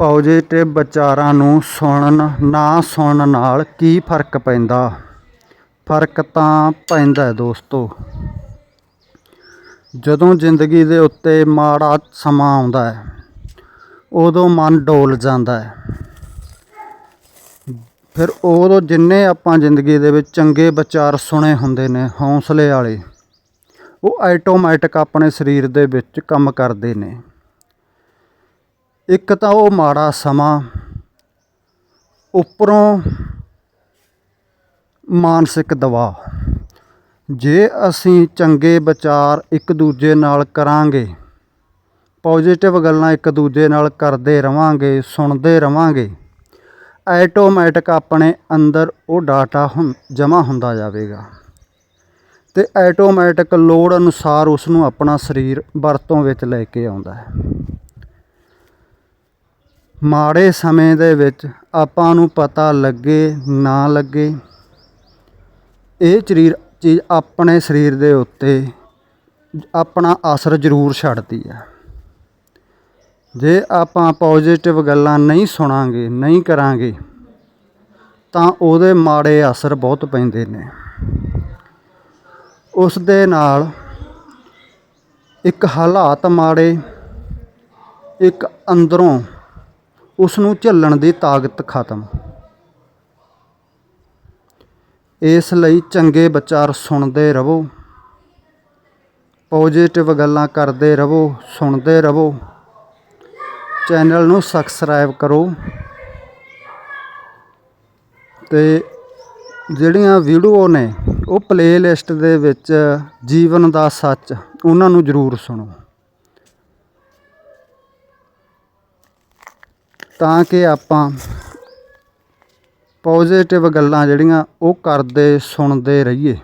Positive ਵਿਚਾਰਾਂ ਨੂੰ ਸੁਣਨ, ਨਾ ਸੁਣਨ ਨਾਲ ਕੀ ਫ਼ਰਕ ਪੈਂਦਾ? ਫ਼ਰਕ ਤਾਂ ਪੈਂਦਾ ਦੋਸਤੋ। ਜਦੋਂ ਜ਼ਿੰਦਗੀ ਦੇ ਉੱਤੇ ਮਾੜਾ ਸਮਾਂ ਆਉਂਦਾ ਹੈ, ਉਦੋਂ ਮਨ ਡੋਲ ਜਾਂਦਾ ਹੈ। ਫਿਰ ਉਦੋਂ ਜਿੰਨੇ ਆਪਾਂ ਜ਼ਿੰਦਗੀ ਦੇ ਵਿੱਚ ਚੰਗੇ ਵਿਚਾਰ ਸੁਣੇ ਹੁੰਦੇ ਨੇ, ਹੌਸਲੇ ਵਾਲੇ, ਉਹ ਆਟੋਮੈਟਿਕ ਆਪਣੇ ਸਰੀਰ ਦੇ ਵਿੱਚ ਕੰਮ ਕਰਦੇ ਨੇ। ਇੱਕ ਤਾਂ ਉਹ ਮਾੜਾ ਸਮਾਂ, ਉੱਪਰੋਂ ਮਾਨਸਿਕ ਦਬਾਅ। ਜੇ ਅਸੀਂ ਚੰਗੇ ਵਿਚਾਰ ਇੱਕ ਦੂਜੇ ਨਾਲ ਕਰਾਂਗੇ ਪੋਜ਼ਿਟਿਵ ਗੱਲਾਂ ਇੱਕ ਦੂਜੇ ਨਾਲ ਕਰਦੇ ਰਵਾਂਗੇ, ਸੁਣਦੇ ਰਵਾਂਗੇ ਆਟੋਮੈਟਿਕ ਆਪਣੇ ਅੰਦਰ ਉਹ ਡਾਟਾ ਹੁਣ ਜਮ੍ਹਾਂ ਹੁੰਦਾ ਜਾਵੇਗਾ। ਤੇ ਆਟੋਮੈਟਿਕ ਲੋੜ ਅਨੁਸਾਰ ਉਸ ਨੂੰ ਆਪਣਾ ਸਰੀਰ ਵਰਤੋਂ ਵਿੱਚ ਲੈ ਕੇ ਆਉਂਦਾ ਹੈ। ਮਾੜੇ ਸਮੇਂ ਦੇ ਵਿੱਚ ਆਪਾਂ ਨੂੰ ਪਤਾ ਲੱਗੇ, ਨਾ ਲੱਗੇ। ਇਹ ਸਰੀਰ ਚੀਜ਼ ਆਪਣੇ ਸਰੀਰ ਦੇ ਉੱਤੇ ਆਪਣਾ ਅਸਰ ਜ਼ਰੂਰ ਛੱਡਦੀ ਹੈ। ਜੇ ਆਪਾਂ ਪੋਜ਼ਿਟਿਵ ਗੱਲਾਂ ਨਹੀਂ ਸੁਣਾਂਗੇ, ਨਹੀਂ ਕਰਾਂਗੇ, ਤਾਂ ਉਹਦੇ ਮਾੜੇ ਅਸਰ ਬਹੁਤ ਪੈਂਦੇ ਨੇ। ਉਸ ਦੇ ਨਾਲ ਇੱਕ ਹਾਲਾਤ ਮਾੜੇ, ਇੱਕ ਅੰਦਰੋਂ ਉਸ ਨੂੰ ਝੱਲਣ ਦੀ ਤਾਕਤ ਖਤਮ। ਇਸ ਲਈ ਚੰਗੇ ਵਿਚਾਰ ਸੁਣਦੇ ਰਹੋ। ਪੋਜ਼ਿਟਿਵ ਗੱਲਾਂ ਕਰਦੇ ਰਹੋ, ਸੁਣਦੇ ਰਹੋ। ਚੈਨਲ ਨੂੰ ਸਬਸਕ੍ਰਾਈਬ ਕਰੋ। ਤੇ ਜਿਹੜੀਆਂ ਵੀਡੀਓ ਨੇ, ਉਹ ਪਲੇਲਿਸਟ ਦੇ ਵਿੱਚ ਜੀਵਨ ਦਾ ਸੱਚ, ਉਹਨਾਂ ਨੂੰ ਜ਼ਰੂਰ ਸੁਣੋ। ਤਾਂ ਕਿ ਆਪਾਂ ਪੋਜ਼ਿਟਿਵ ਗੱਲਾਂ ਜਿਹੜੀਆਂ ਉਹ ਕਰਦੇ ਸੁਣਦੇ ਰਹੀਏ।